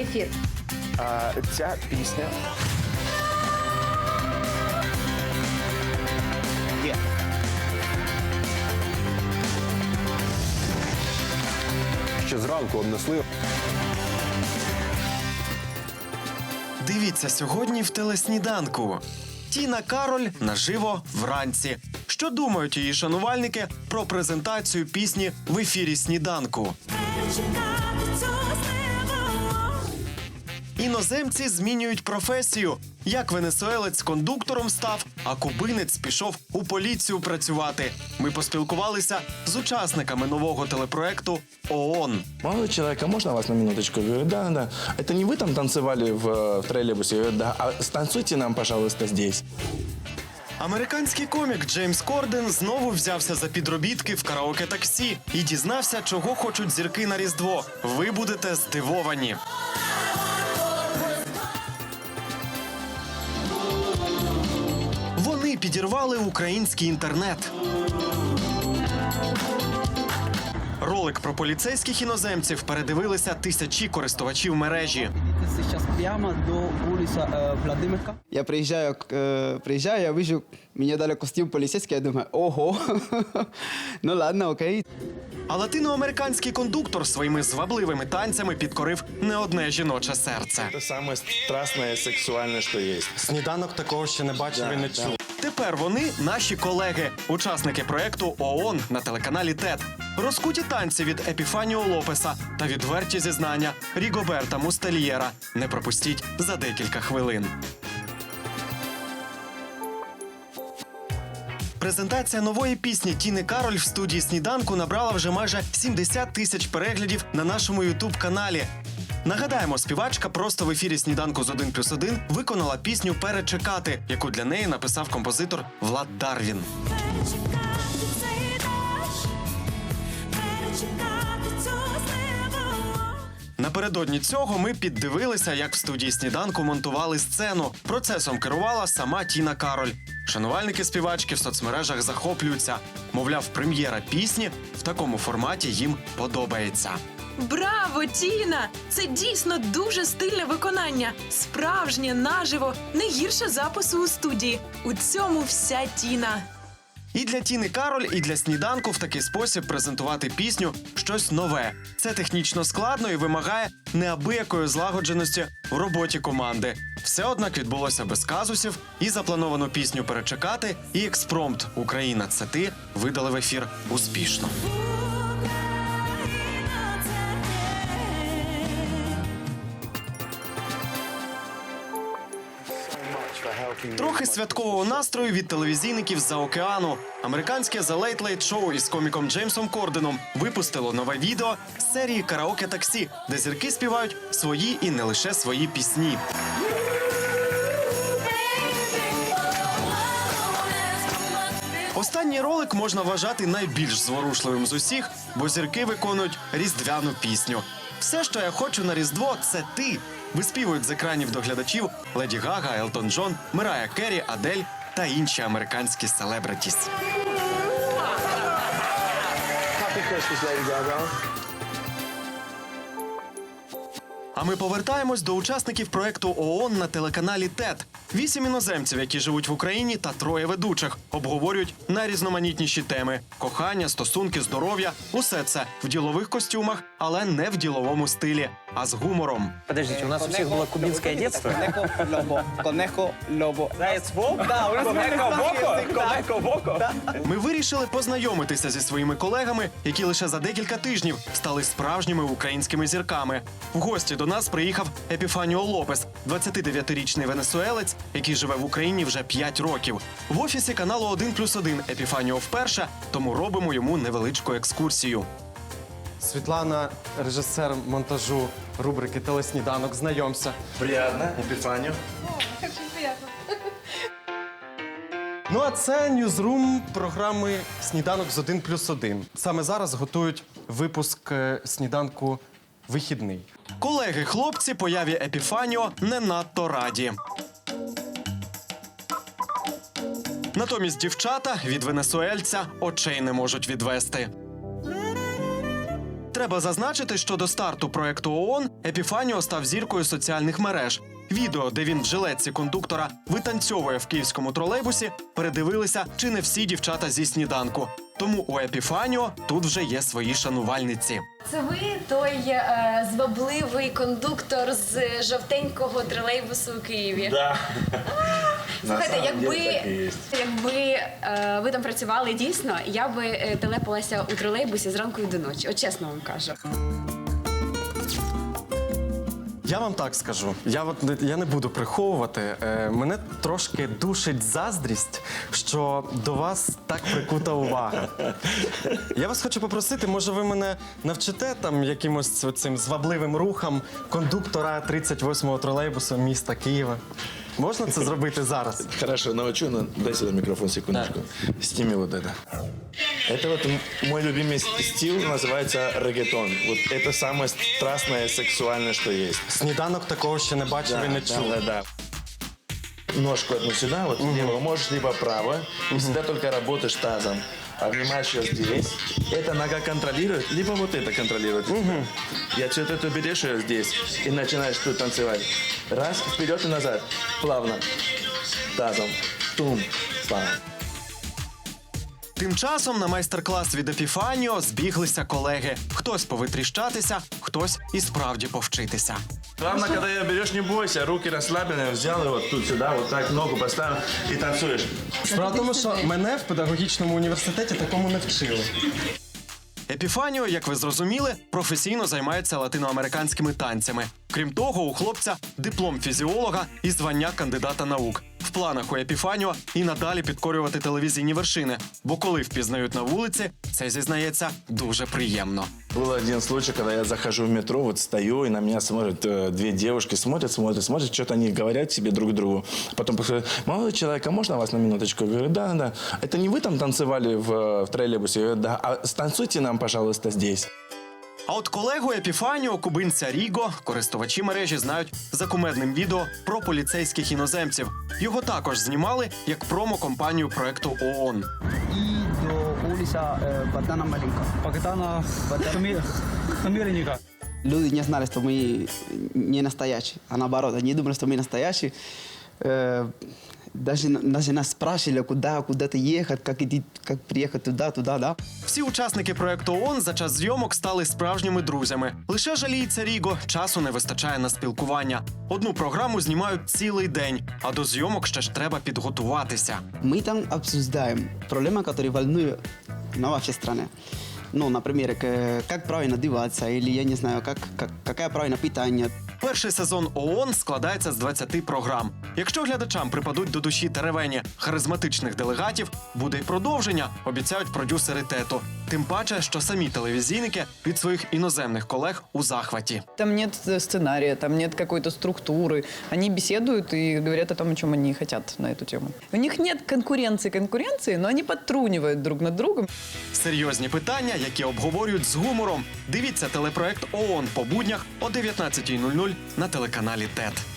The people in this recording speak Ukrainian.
ефір. А, ця пісня. Є. Ще зранку обнесли. Дивіться сьогодні в телесніданку. Тіна Кароль наживо вранці. Що думають її шанувальники про презентацію пісні в ефірі сніданку? Іноземці змінюють професію. Як венесуелець кондуктором став, а кубинець пішов у поліцію працювати. Ми поспілкувалися з учасниками нового телепроекту ООН. Молодой человек, а можно вас на минуточку? Я говорю, да, да. Это не вы там танцевали в, э, в троллейбусе? Я говорю, да. А станцуйте нам, пожалуйста, здесь. Американський комік Джеймс Корден знову взявся за підробітки в караоке таксі і дізнався, чого хочуть зірки на Різдво. Ви будете здивовані. Підірвали український інтернет. Ролик про поліцейських іноземців передивилися тисячі користувачів мережі. Прямо до улица э, Владимирка. Я приїжджаю, к- э, я вижу, мені дали костюм поліцейський, я думаю, ого, ну ладно, окей. А латиноамериканський кондуктор своїми звабливими танцями підкорив не одне жіноче серце. Это самое страстное, сексуальное, что есть. Сніданок такого ще не бачив Да, і не да. чув. Тепер вони наші колеги, учасники проекту ООН на телеканалі ТЕД. Розкуті танці від Епіфаніо Лопеса та відверті зізнання Рігоберта Мустельєра. Не пропустіть за декілька хвилин. Презентація нової пісні Тіни Кароль в студії сніданку набрала вже майже 70 тисяч переглядів на нашому ютуб каналі. Нагадаємо, співачка просто в ефірі сніданку з 1 плюс 1 виконала пісню Перечекати, яку для неї написав композитор Влад Дарвін. Напередодні цього ми піддивилися, як в студії сніданку монтували сцену. Процесом керувала сама Тіна Кароль. Шанувальники співачки в соцмережах захоплюються. Мовляв, прем'єра пісні в такому форматі їм подобається. Браво, Тіна! Це дійсно дуже стильне виконання. Справжнє, наживо, не гірше запису у студії. У цьому вся Тіна. І для Тіни Кароль, і для сніданку в такий спосіб презентувати пісню щось нове. Це технічно складно і вимагає неабиякої злагодженості в роботі команди. Все однак відбулося без казусів, і заплановану пісню перечекати, і експромт Україна це ти видали в ефір успішно. Трохи святкового настрою від телевізійників з-за океану. Американське The Late Late Show із коміком Джеймсом Корденом випустило нове відео з серії Караоке таксі, де зірки співають свої і не лише свої пісні. Останній ролик можна вважати найбільш зворушливим з усіх, бо зірки виконують різдвяну пісню. Все, що я хочу на Різдво, це ти. Виспівують з екранів до глядачів Леді Гага, Елтон Джон, Мирая Керрі, Адель та інші американські селебритіс. А ми повертаємось до учасників проекту ООН на телеканалі ТЕТ. Вісім іноземців, які живуть в Україні, та троє ведучих обговорюють найрізноманітніші теми: кохання, стосунки, здоров'я усе це в ділових костюмах, але не в діловому стилі, а з гумором. Подождите, у нас у всех было кубинское детство? Lobo, conejo, lobo. Заяц волк? Да, у нас Конеко Боко? Конеко Боко? Ми вирішили познайомитися зі своїми колегами, які лише за декілька тижнів стали справжніми українськими зірками. В гості до нас приїхав Епіфаніо Лопес, 29-річний венесуелець, який живе в Україні вже 5 років. В офісі каналу 1 плюс 1 Епіфаніо вперше, тому робимо йому невеличку екскурсію. Світлана, режисер монтажу рубрики Телесніданок. Знайомся. Приятно, Епифанию. Ну а це ньюзрум програми Сніданок з 1 плюс 1. Саме зараз готують випуск е, сніданку вихідний. Колеги хлопці появі Епіфаніо не надто раді. Натомість дівчата від венесуельця очей не можуть відвести. Треба зазначити, що до старту проекту ООН Епіфаніо став зіркою соціальних мереж. Відео, де він в жилетці кондуктора витанцьовує в київському тролейбусі, передивилися чи не всі дівчата зі сніданку. Тому у Епіфаніо тут вже є свої шанувальниці. Це ви той е, звабливий кондуктор з жовтенького тролейбусу у Києві. Да. Слухайте, якби, якби е, ви там працювали дійсно, я би е, телепалася у тролейбусі зранку і до ночі. От чесно вам кажу. Я вам так скажу. Я от не- я не буду приховувати. Е, мене трошки душить заздрість, що до вас так прикута увага. Я вас хочу попросити, може, ви мене навчите там якимось цим звабливим рухам кондуктора 38-го тролейбусу міста Києва. Можна це зробити зараз? Хорошо, научу, но дай сюда микрофон, секундочку. Сними вот это. Это вот м- мой любимый с- стил, называется регетон. Вот это самое страстное, сексуальное, что есть. Сніданок такого ще не бачив і не чув. да, да. Ножку одну сюда, вот лево, можешь либо право, и всегда только работаешь тазом. Обнимаешь ее здесь. Эта нога контролирует, либо вот это контролирует. И отсюда ты берешь ее здесь и начинаешь тут танцевать. Раз, вперед и назад. Плавно. Тазом. Тум. Пам. Тим часом на майстер-клас від Епіфаніо збіглися колеги. Хтось повитріщатися, хтось і справді повчитися. Главное, когда ее берешь, не бойся, руки расслабленные, взял и вот тут сюда, вот так ногу поставил и танцуешь. Справа в тому, що мене в педагогічному університеті такому не вчили. Епіфаніо, як ви зрозуміли, професійно займається латиноамериканськими танцями. Крім того, у хлопця диплом фізіолога і звання кандидата наук. В планах у Епіфаніо і надалі підкорювати телевізійні вершини, бо коли впізнають на вулиці, це зізнається дуже приємно. Был один случай, когда я захожу в метро, вот стою, и на меня смотрят э, две девушки, смотрят, смотрят, смотрят, что-то они говорят себе друг другу. Потом подходят, молодой человек, а можно вас на минуточку? Я говорю, да, да. Это не вы там танцевали в, э, в троллейбусе? Я говорю, да. А станцуйте нам, пожалуйста, здесь. А от колегу Епіфаніо, кубинця Ріго, користувачі мережі знають за кумедним відео про поліцейських іноземців. Його також знімали як промо-компанію проекту ООН. И до улица э, Богдана Маленко. Богдана Хамірніка. Люди не знали, что мы не настоящие, а наоборот, они думали, что мы настоящие. Э, даже, даже нас спрашивали, куда, куда-то ехать, как, идти, как приехать туда, туда, да. Всі учасники проекту ООН за час зйомок стали справжніми друзями. Лише жаліється Ріго, часу не вистачає на спілкування. Одну програму знімають цілий день, а до зйомок ще ж треба підготуватися. Мы там обсуждаем проблемы, которые волнуют на вообще стране. Ну, например, к- как правильно одеваться, или я не знаю, как, как, какое правильное питание. Перший сезон ООН складається з 20 програм. Якщо глядачам припадуть до душі теревені харизматичних делегатів, буде й продовження, обіцяють продюсери тету. Тим паче, що самі телевізійники від своїх іноземних колег у захваті. Там нет э, сценария, там нет какой-то структуры. Они беседуют и говорят о том, о чем они хотят на эту тему. У них нет конкуренции конкуренции, но они подтрунивают друг над другом. Серйозні питання, які обговорюють з гумором. Дивіться телепроект ООН по буднях о 19.00 на телеканалі ТЕТ.